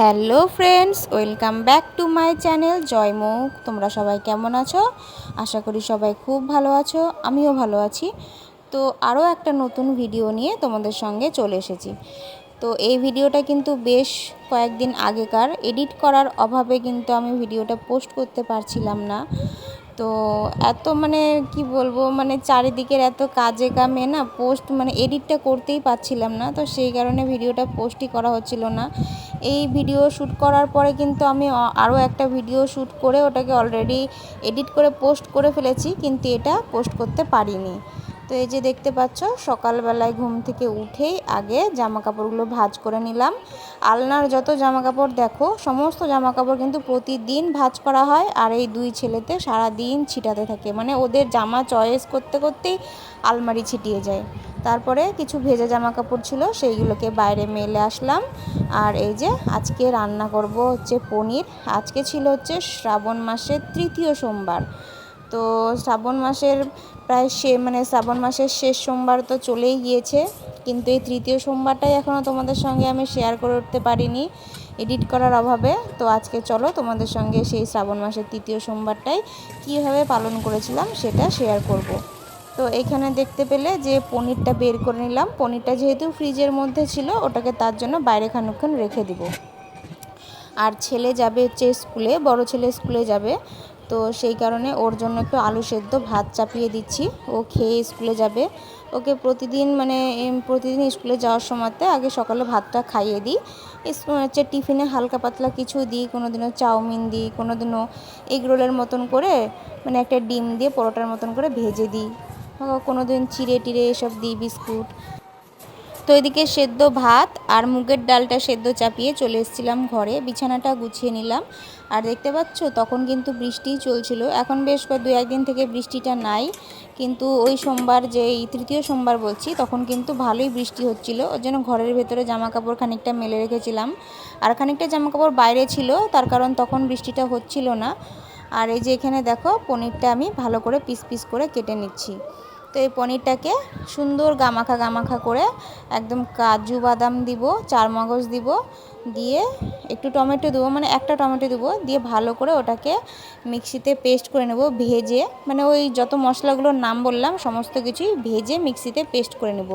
Hello friends, welcome back to my channel জয়মুখ তোমরা সবাই কেমন আছো? আশা করি সবাই খুব ভালো আছো, আমিও ভালো আছি। তো আরও একটা নতুন ভিডিও নিয়ে তোমাদের সঙ্গে চলে এসেছি। তো এই ভিডিওটা কিন্তু বেশ কয়েকদিন আগেকার। এডিট করার অভাবে কিন্তু আমি ভিডিওটা পোস্ট করতে পারছিলাম না। তো এত মানে কি বলব মানে চারিদিকের এত কাজে কামে না পোস্ট মানে এডিটটা করতেই পারছিলাম না। তো সেই কারণে ভিডিওটা পোস্টই করা হচ্ছিল না। এই ভিডিও শ্যুট করার পরে কিন্তু আমি আরও একটা ভিডিও শ্যুট করে ওটাকে অলরেডি এডিট করে পোস্ট করে ফেলেছি, কিন্তু এটা পোস্ট করতে পারিনি। তো এই যে দেখতে পাচ্ছ, সকালবেলায় ঘুম থেকে উঠেই আগে জামা কাপড়গুলো ভাজ করে নিলাম। আলনার যত জামা কাপড় দেখো, সমস্ত জামা কাপড় কিন্তু প্রতিদিন ভাজ করা হয় আর এই দুই ছেলেতে সারা দিন ছিটাতে থাকে। মানে ওদের জামা চয়েস করতে করতেই আলমারি ছিটিয়ে যায়। তারপরে কিছু ভেজা জামা কাপড় ছিল, সেইগুলোকে বাইরে মেলে আসলাম। আর এই যে আজকে রান্না করব হচ্ছে পনির। আজকে ছিল হচ্ছে শ্রাবণ মাসের তৃতীয় সোমবার। তো শ্রাবণ মাসের প্রায় সে মানে শ্রাবণ মাসের শেষ সোমবার তো চলেই গিয়েছে। কিন্তু এই তৃতীয় সোমবারটাই এখনও তোমাদের সঙ্গে আমি শেয়ার করে উঠতে পারিনি এডিট করার অভাবে। তো আজকে চলো তোমাদের সঙ্গে সেই শ্রাবণ মাসের তৃতীয় সোমবারটাই কীভাবে পালন করেছিলাম সেটা শেয়ার করব। তো এখানে দেখতে পেলে যে পনিরটা বের করে নিলাম। পনিরটা যেহেতু ফ্রিজের মধ্যে ছিল, ওটাকে তার জন্য বাইরে খানিক্ষণ রেখে দিব। আর ছেলে যাবে হচ্ছে স্কুলে, বড় ছেলে স্কুলে যাবে। তো সেই কারণে ওর জন্য একটু আলু সেদ্ধ ভাত চাপিয়ে দিচ্ছি। ও খেয়ে স্কুলে যাবে। ওকে প্রতিদিন মানে প্রতিদিন স্কুলে যাওয়ার সময়তে আগে সকালে ভাতটা খাইয়ে দিই। হচ্ছে টিফিনে হালকা পাতলা কিছু দিই কোনো দিনও চাউমিন দিই কোনো দিনও এগরোলের মতন করে মানে একটা ডিম দিয়ে পরোটার মতন করে ভেজে দিই। কোনো দিন চিড়ে টিড়ে এসব দিই, বিস্কুট। তো এদিকে সেদ্ধ ভাত আর মুগের ডালটা সেদ্ধ চাপিয়ে চলে এসেছিলাম ঘরে। বিছানাটা গুছিয়ে নিলাম। আর দেখতে পাচ্ছ, তখন কিন্তু বৃষ্টি চলছিল। এখন বেশ দু একদিন থেকে বৃষ্টিটা নাই। কিন্তু ওই সোমবার যে তৃতীয় সোমবার বলছি, তখন কিন্তু ভালোই বৃষ্টি হচ্ছিল। ওর জন্য ঘরের ভেতরে জামা কাপড় খানিকটা মেলে রেখেছিলাম। আর খানিকটা জামা কাপড় বাইরে ছিল, তার কারণ তখন বৃষ্টিটা হচ্ছিল না। আর এই যে এখানে দেখো, পনিরটা আমি ভালো করে পিস পিস করে কেটে নিচ্ছি। তো এই পনিরটাকে সুন্দর গামাখা গামাখা করে একদম কাজু বাদাম দিব চারমগজ দিব দিয়ে একটু টমেটো দেবো মানে একটা টমেটো দেবো, দিয়ে ভালো করে ওটাকে মিক্সিতে পেস্ট করে নেব, ভেজে মানে ওই যত মশলাগুলোর নাম বললাম, সমস্ত কিছুই ভেজে মিক্সিতে পেস্ট করে নেব।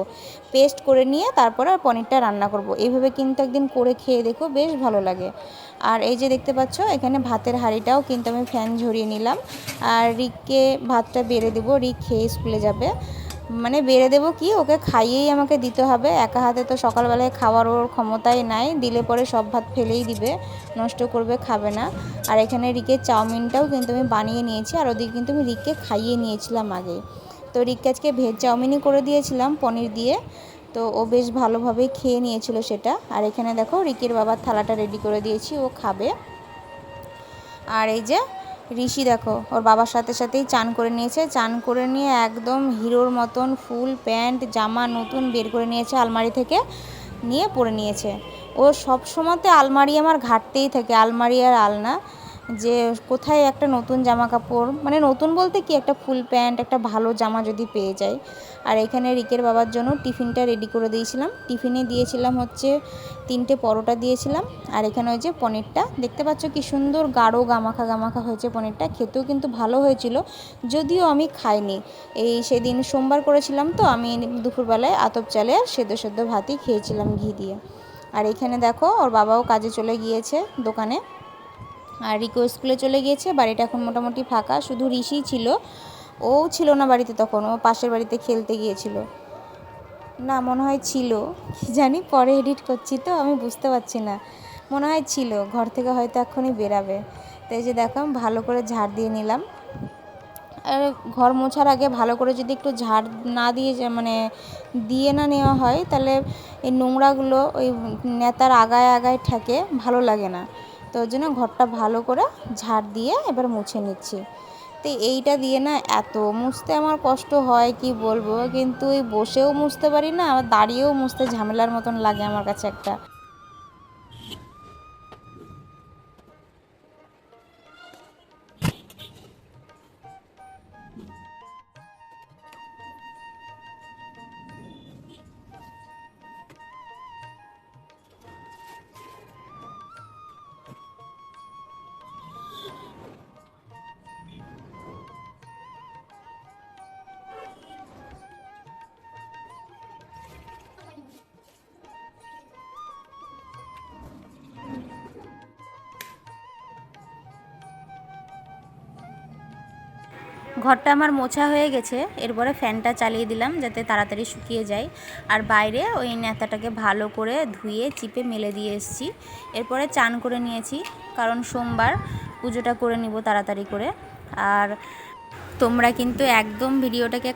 পেস্ট করে নিয়ে তারপরে পনিরটা রান্না করব। এইভাবে কিন্তু একদিন করে খেয়ে দেখো বেশ ভালো লাগে। আর এই যে দেখতে পাচ্ছ, এখানে ভাতের হাঁড়িটাও কিন্তু আমি ফ্যান ঝরিয়ে নিলাম। আর রিককে ভাতটা বেড়ে দেবো, রিক খেয়ে স্কুলে যাবে। মানে বেড়ে দেবো কি? ওকে খাইয়েই আমাকে দিতে হবে। একা হাতে তো সকালবেলায় খাওয়ার ওর ক্ষমতাই নাই। দিলে পরে সব ভাত ফেলেই দিবে, নষ্ট করবে, খাবে না। আর এখানে রিকের চাউমিনটাও কিন্তু আমি বানিয়ে নিয়েছি। আর ওদিকে কিন্তু আমি রিককে খাইয়ে নিয়েছিলাম আগে তো রিককে আজকে ভেজ চাউমিনই করে দিয়েছিলাম, পনির দিয়ে। তো ও বেশ ভালোভাবেই খেয়ে নিয়েছিল সেটা। আর এখানে দেখো, রিকের বাবার থালাটা রেডি করে দিয়েছি, ও খাবে। আর এই যে ঋষি দেখো, ওর বাবার সাথে সাথেই চান করে নিয়েছে। চান করে নিয়ে একদম হিরোর মতন ফুল, প্যান্ট, জামা নতুন বের করে নিয়েছে আলমারি থেকে, নিয়ে পরে নিয়েছে। ও সবসময়তে আলমারি আমার ঘাটতেই থাকে, আলমারি আর আলনা। যে কোথায় একটা নতুন জামা কাপড় মানে নতুন বলতে কি একটা ফুল প্যান্ট, একটা ভালো জামা যদি পেয়ে যায় আর এখানে রিকের বাবার জন্য টিফিনটা রেডি করে দিয়েছিলাম। টিফিনে দিয়েছিলাম হচ্ছে তিনটে পরোটা দিয়েছিলাম। আর এখানে ওই যে পনিরটা, দেখতে পাচ্ছ কি সুন্দর গাঢ় গামাখা গামাখা হয়েছে পনিরটা। খেতেও কিন্তু ভালো হয়েছিল, যদিও আমি খাইনি। এই সেদিন সোমবার করেছিলাম তো, আমি দুপুরবেলায় আতপ চালে আর সেদ্ধ সেদ্ধ ভাতই খেয়েছিলাম ঘি দিয়ে। আর এখানে দেখো, ওর বাবাও কাজে চলে গিয়েছে দোকানে। আর রিকো স্কুলে চলে গিয়েছে, বাড়িটা এখন মোটামুটি ফাঁকা, শুধু ঋষি ছিল। ও ছিল না বাড়িতে তখন, ও পাশের বাড়িতে খেলতে গিয়েছিল। না, মনে হয় ছিল। কি জানি পরে এডিট করছি তো, আমি বুঝতে পারছি না। মনে হয় ছিল, ঘর থেকে হয়তো এখনই বেরাবে। তাই যে দেখো ভালো করে ঝাড় দিয়ে নিলাম। আর ঘর মোছার আগে ভালো করে যদি একটু ঝাড় না দিয়ে মানে দিয়ে না নেওয়া হয়, তাহলে এই নোংরাগুলো ওই নেতার আগায় আগায় ঠেকে, ভালো লাগে না। তো ওই জন্য ঘরটা ভালো করে ঝাড় দিয়ে এবার মুছে নিচ্ছি। তো এইটা দিয়ে না এত মুছতে আমার কষ্ট হয়, কি বলব? কিন্তু এই বসেও মুছতে পারি না, আবার দাঁড়িয়েও মুছতে ঝামেলার মতন লাগে আমার কাছে একটা। ঘরটা আমার মোছা হয়ে গেছে, এরপরে ফ্যানটা চালিয়ে দিলাম যাতে তাড়াতাড়ি শুকিয়ে যায়। আর বাইরে ওই নেতাটাকে ভালো করে ধুয়ে, চিপে মেলে দিয়ে এসেছি। এরপরে চান করে নিয়েছি, কারণ সোমবার পুজোটা করে নিব তাড়াতাড়ি করে। আর তোমরা কিন্তু একদম ভিডিওটাকে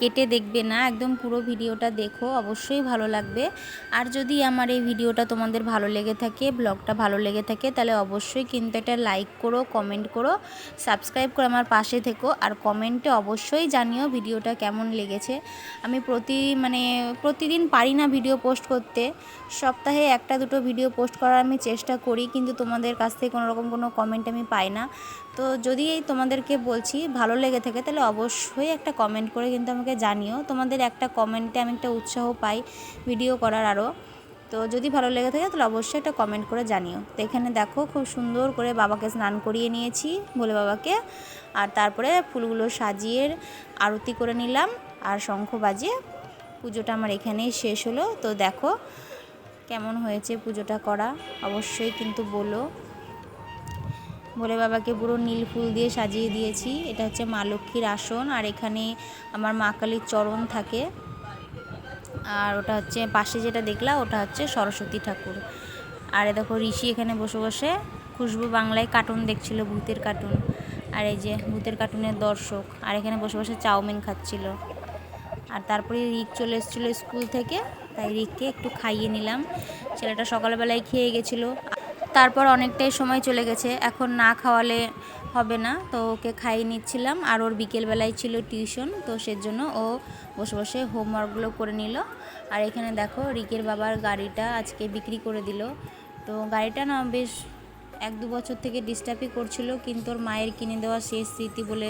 কেটে দেখবে না, একদম পুরো ভিডিওটা দেখো, অবশ্যই ভালো লাগবে। আর যদি আমার এই ভিডিওটা তোমাদের ভালো লেগে থাকে, ব্লগটা ভালো লেগে থাকে, তাহলে অবশ্যই কিন্তু এটা লাইক করো, কমেন্ট করো, সাবস্ক্রাইব করে আমার পাশে থেকো, আর কমেন্টে অবশ্যই জানিও ভিডিওটা কেমন লেগেছে। আমি প্রতি মানে প্রতিদিন পারি না ভিডিও পোস্ট করতে। সপ্তাহে একটা দুটো ভিডিও পোস্ট করার আমি চেষ্টা করি, কিন্তু তোমাদের কাছ থেকে কোনোরকম কোনো কমেন্ট আমি পাই না। তো যদি এই তোমাদেরকে বলছি ভালো লেগে থাকে, তাহলে অবশ্যই একটা কমেন্ট করে কিন্তু আমাকে জানিও। তোমাদের একটা কমেন্টে আমি একটা উৎসাহ পাই ভিডিও করার আরও তো যদি ভালো লেগে থাকে, তাহলে অবশ্যই একটা কমেন্ট করে জানিও। তো এখানে দেখো, খুব সুন্দর করে বাবাকে স্নান করিয়ে নিয়েছি, ভোলে বাবাকে। আর তারপরে ফুলগুলো সাজিয়ে আরতি করে নিলাম আর শঙ্খ বাজিয়ে পুজোটা আমার এখানেই শেষ হলো। তো দেখো কেমন হয়েছে পুজোটা করা, অবশ্যই কিন্তু বলো। ভোলে বাবাকে পুরো নীল ফুল দিয়ে সাজিয়ে দিয়েছি। এটা হচ্ছে মা লক্ষ্মীর আসন আর এখানে আমার মা কালীর চরণ থাকে। আর ওটা হচ্ছে পাশে যেটা দেখলা ওটা হচ্ছে সরস্বতী ঠাকুর। আর দেখো ঋষি এখানে বসে বসে খুশবু বাংলায় কার্টুন দেখছিল, ভূতের কার্টুন। আর এই যে ভূতের কার্টুনের দর্শক, আর এখানে বসে বসে চাউমিন খাচ্ছিল। আর তারপরে রিক চলে এসেছিল স্কুল থেকে, তাই রিককে একটু খাইয়ে নিলাম। ছেলেটা সকালবেলায় খেয়ে গেছিল। তারপর অনেকটাই সময় চলে গেছে। এখন না খাওয়ালে হবে না। তো ওকে খাইয়ে নিচ্ছিলাম। আর ওর বিকেলবেলায় ছিল টিউশন। তো সেজন্য ও বসে বসে হোমওয়ার্কগুলো করে নিল। আর এখানে দেখো রিকের বাবার গাড়িটা আজকে বিক্রি করে দিল। তো গাড়িটা না বেশ এক দু বছর থেকে ডিস্টার্বই করছিল। কিন্তু ওর মায়ের কিনে দেওয়া শেষ স্মৃতি বলে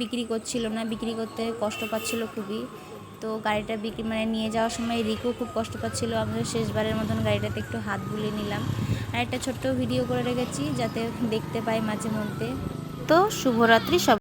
বিক্রি করছিল না। বিক্রি করতে কষ্ট পাচ্ছিল খুবই। তো গাড়িটা বিক্রি মানে নিয়ে যাওয়ার সময় রিকও খুব কষ্ট পাচ্ছিল। আমিও শেষবারের মতন গাড়িটাতে একটু হাত বুলিয়ে নিলাম। আর একটা ছোট্ট ভিডিও করে রেখেছি যাতে দেখতে পাই মাঝে মধ্যে। তো শুভরাত্রি সব